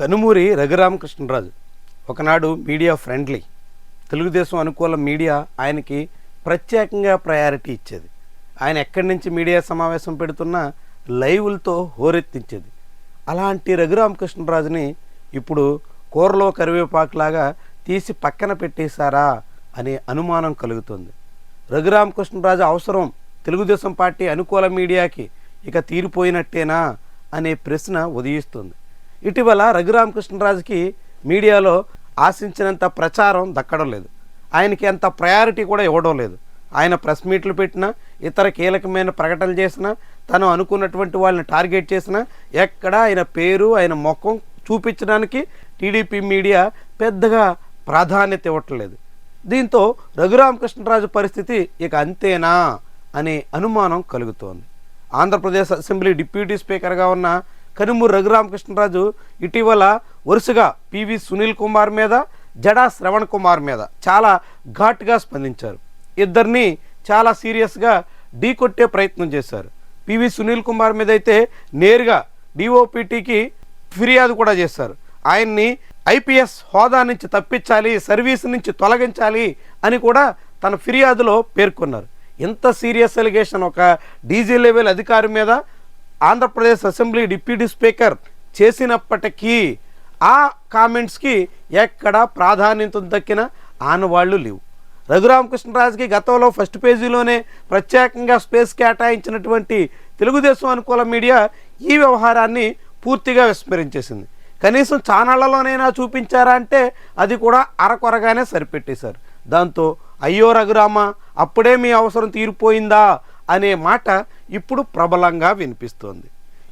కనుమూరి రఘురామకృష్ణరాజు. ఒకనాడు media friendly. Telugu Desam అనుకూల media ఆయనకి ప్రత్యేకంగా ప్రయారిటీ ఇచ్చేది. ఆయన ఎక్కడి నుంచి మీడియా సమావేశం పెడుతున్నా లైవ్లతో హోరెత్తించేది. అలాంటి రఘురామకృష్ణరాజుని ఇప్పుడు కూరలో కరివేపాకులాగా తీసి పక్కన పెట్టేశారా అనే అనుమానం కలుగుతుంది. రఘురామకృష్ణరాజు అవసరం తెలుగుదేశం పార్టీ అనుకూల మీడియాకి ఇక తీరిపోయినట్టేనా అనే ప్రశ్న ఉదయిస్తుంది. ఇటీవల రఘురామకృష్ణరాజుకి మీడియాలో ఆశించినంత ప్రచారం దక్కడం లేదు. ఆయనకి అంత ప్రయారిటీ కూడా ఇవ్వడం లేదు. ఆయన ప్రెస్ మీట్లు పెట్టినా ఇతర కీలకమైన ప్రకటనలు చేసినా తను అనుకున్నటువంటి వాళ్ళని టార్గెట్ చేసినా ఎక్కడ ఆయన పేరు ఆయన ముఖం చూపించడానికి టీడీపీ మీడియా పెద్దగా ప్రాధాన్యత ఇవ్వట్లేదు దీంతో రఘురామకృష్ణరాజు పరిస్థితి ఇక అంతేనా అనే అనుమానం కలుగుతోంది. ఆంధ్రప్రదేశ్ అసెంబ్లీ డిప్యూటీ స్పీకర్గా ఉన్న కనుమూరు రఘురామకృష్ణరాజు ఇటీవల వరుసగా పివి సునీల్ కుమార్ మీద జడా శ్రవణ్ కుమార్ మీద చాలా ఘాటుగా స్పందించారు. ఇద్దరిని చాలా సీరియస్గా ఢీకొట్టే ప్రయత్నం చేశారు. పివి సునీల్ కుమార్ మీద అయితే నేరుగా డిఓపిటీకి ఫిర్యాదు కూడా చేశారు. ఆయన్ని ఐపీఎస్ హోదా నుంచి తప్పించాలి సర్వీస్ నుంచి తొలగించాలి అని కూడా తన ఫిర్యాదులో పేర్కొన్నారు. ఇంత సీరియస్ ఎలిగేషన్ ఒక డీజీ లెవెల్ అధికారి మీద ఆంధ్రప్రదేశ్ అసెంబ్లీ డిప్యూటీ స్పీకర్ చేసినప్పటికీ ఆ కామెంట్స్కి ఎక్కడ ప్రాధాన్యత దక్కిన ఆనవాళ్ళు లేవు. రఘురామకృష్ణరాజుకి గతంలో ఫస్ట్ పేజీలోనే ప్రత్యేకంగా స్పేస్ కేటాయించినటువంటి తెలుగుదేశం అనుకూల మీడియా ఈ వ్యవహారాన్ని పూర్తిగా విస్మరించేసింది. కనీసం ఛానళ్ళలోనైనా చూపించారా అంటే అది కూడా అరకొరగానే సరిపెట్టేశారు. దాంతో అయ్యో రఘురామ అప్పుడే మీ అవసరం తీరిపోయిందా? అనే మాట ఇప్పుడు ప్రబలంగా వినిపిస్తోంది.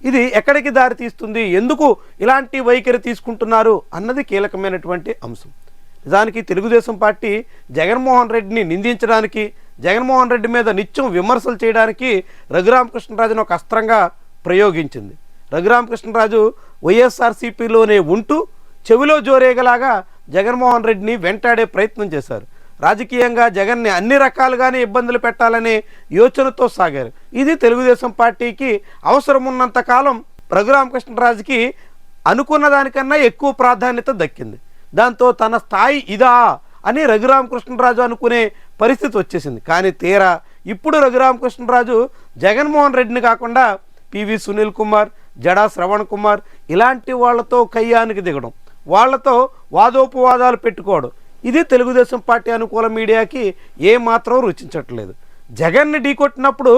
ఇది ఎక్కడికి దారి తీస్తుంది? ఎందుకు ఇలాంటి వైఖరి తీసుకుంటున్నారు? అన్నది కీలకమైనటువంటి అంశం. నిజానికి తెలుగుదేశం పార్టీ జగన్మోహన్ రెడ్డిని నిందించడానికి జగన్మోహన్ రెడ్డి మీద నిత్యం విమర్శలు చేయడానికి రఘురామకృష్ణరాజును ఒక అస్త్రంగా ప్రయోగించింది. రఘురామకృష్ణరాజు వైఎస్ఆర్సీపీలోనే ఉంటూ చెవిలో జోరేగలాగా జగన్మోహన్ రెడ్డిని వెంటాడే ప్రయత్నం చేశారు. రాజకీయంగా జగన్ని అన్ని రకాలుగానే ఇబ్బందులు పెట్టాలనే యోచనతో సాగారు. ఇది తెలుగుదేశం పార్టీకి అవసరం ఉన్నంతకాలం రఘురామకృష్ణరాజుకి అనుకున్న దానికన్నా ఎక్కువ ప్రాధాన్యత దక్కింది. దాంతో తన స్థాయి ఇదా అని రఘురామకృష్ణరాజు అనుకునే పరిస్థితి వచ్చేసింది. కానీ తీరా ఇప్పుడు రఘురామకృష్ణరాజు జగన్మోహన్ రెడ్డిని కాకుండా పివి సునీల్ కుమార్ జడా శ్రవణ్ కుమార్ ఇలాంటి వాళ్ళతో కయ్యానికి దిగడం వాళ్ళతో వాదోపవాదాలు పెట్టుకోవడం ఇది తెలుగుదేశం పార్టీ అనుకూల మీడియాకి ఏమాత్రం రుచించట్లేదు. జగన్ని ఢీకొట్టినప్పుడు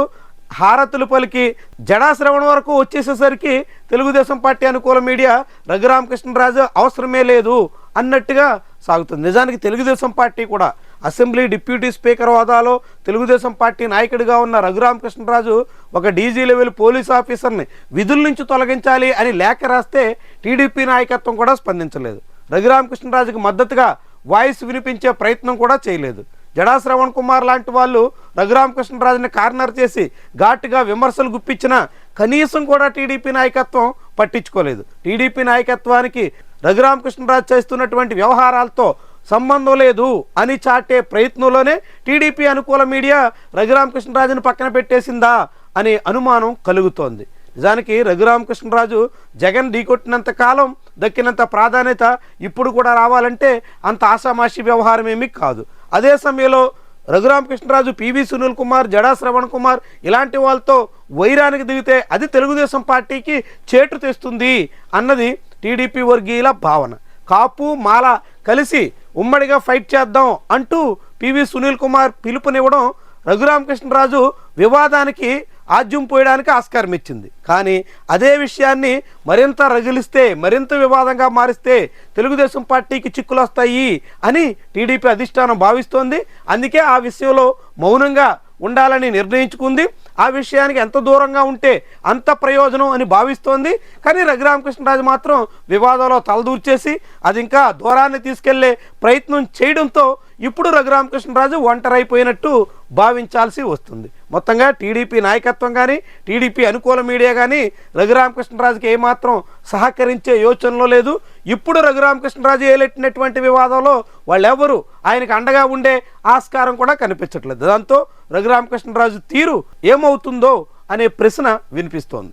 హారతులు పలికి జడాశ్రవణ వరకు వచ్చేసేసరికి తెలుగుదేశం పార్టీ అనుకూల మీడియా రఘురామకృష్ణరాజు అవసరమే లేదు అన్నట్టుగా సాగుతుంది. నిజానికి తెలుగుదేశం పార్టీ కూడా అసెంబ్లీ డిప్యూటీ స్పీకర్ హోదాలో తెలుగుదేశం పార్టీ నాయకుడిగా ఉన్న రఘురామకృష్ణరాజు ఒక డీజీ లెవెల్ పోలీస్ ఆఫీసర్ని విధుల నుంచి తొలగించాలి అని లేఖ రాస్తే టీడీపీ నాయకత్వం కూడా స్పందించలేదు. రఘురామకృష్ణరాజుకు మద్దతుగా వాయిస్ వినిపించే ప్రయత్నం కూడా చేయలేదు. జడా శ్రవణ్ కుమార్ లాంటి వాళ్ళు రఘురామకృష్ణరాజుని కార్నర్ చేసి ఘాటుగా విమర్శలు గుప్పించిన కనీసం కూడా టీడీపీ నాయకత్వం పట్టించుకోలేదు. టీడీపీ నాయకత్వానికి రఘురామకృష్ణరాజు చేస్తున్నటువంటి వ్యవహారాలతో సంబంధం లేదు అని చాటే ప్రయత్నంలోనే టీడీపీ అనుకూల మీడియా రఘురామకృష్ణరాజును పక్కన పెట్టేసిందా అనే అనుమానం కలుగుతోంది. నిజానికి రఘురామకృష్ణరాజు జగన్ ఢీకొట్టినంత కాలం దక్కినంత ప్రాధాన్యత ఇప్పుడు కూడా రావాలంటే అంత ఆషామాషి వ్యవహారం ఏమీ కాదు. అదే సమయంలో రఘురామకృష్ణరాజు పివి సునీల్ కుమార్ జడా శ్రవణ్ కుమార్ ఇలాంటి వాళ్ళతో వైరానికి దిగితే అది తెలుగుదేశం పార్టీకి చేటు తెస్తుంది అన్నది టీడీపీ వర్గీయుల భావన. కాపు మాల కలిసి ఉమ్మడిగా ఫైట్ చేద్దాం అంటూ పివి సునీల్ కుమార్ పిలుపునివ్వడం రఘురామకృష్ణరాజు వివాదానికి ఆజ్యం పోయడానికి ఆస్కారం ఇచ్చింది. కానీ అదే విషయాన్ని మరింత రగిలిస్తే మరింత వివాదంగా మారిస్తే తెలుగుదేశం పార్టీకి చిక్కులు వస్తాయి అని టీడీపీ అధిష్టానం భావిస్తోంది. అందుకే ఆ విషయంలో మౌనంగా ఉండాలని నిర్ణయించుకుంది. ఆ విషయానికి ఎంత దూరంగా ఉంటే అంత ప్రయోజనం అని భావిస్తోంది. కానీ రఘురామకృష్ణరాజు మాత్రం వివాదంలో తలదూర్చేసి అది ఇంకా దూరాన్ని తీసుకెళ్ళే ప్రయత్నం చేయడంతో ఇప్పుడు రఘురామకృష్ణరాజు ఒంటరైపోయినట్టు భావించాల్సి వస్తుంది. మొత్తంగా టీడీపీ నాయకత్వం కానీ టీడీపీ అనుకూల మీడియా కానీ రఘురామకృష్ణరాజుకి ఏమాత్రం సహకరించే యోచనలో లేదు. ఇప్పుడు రఘురామకృష్ణరాజు ఏలెట్టినటువంటి వివాదంలో వాళ్ళెవరు? ఆయనకు అండగా ఉండే ఆస్కారం కూడా కనిపించట్లేదు. దాంతో రఘురామకృష్ణరాజు తీరు ఏమవుతుందో అనే ప్రశ్న వినిపిస్తోంది.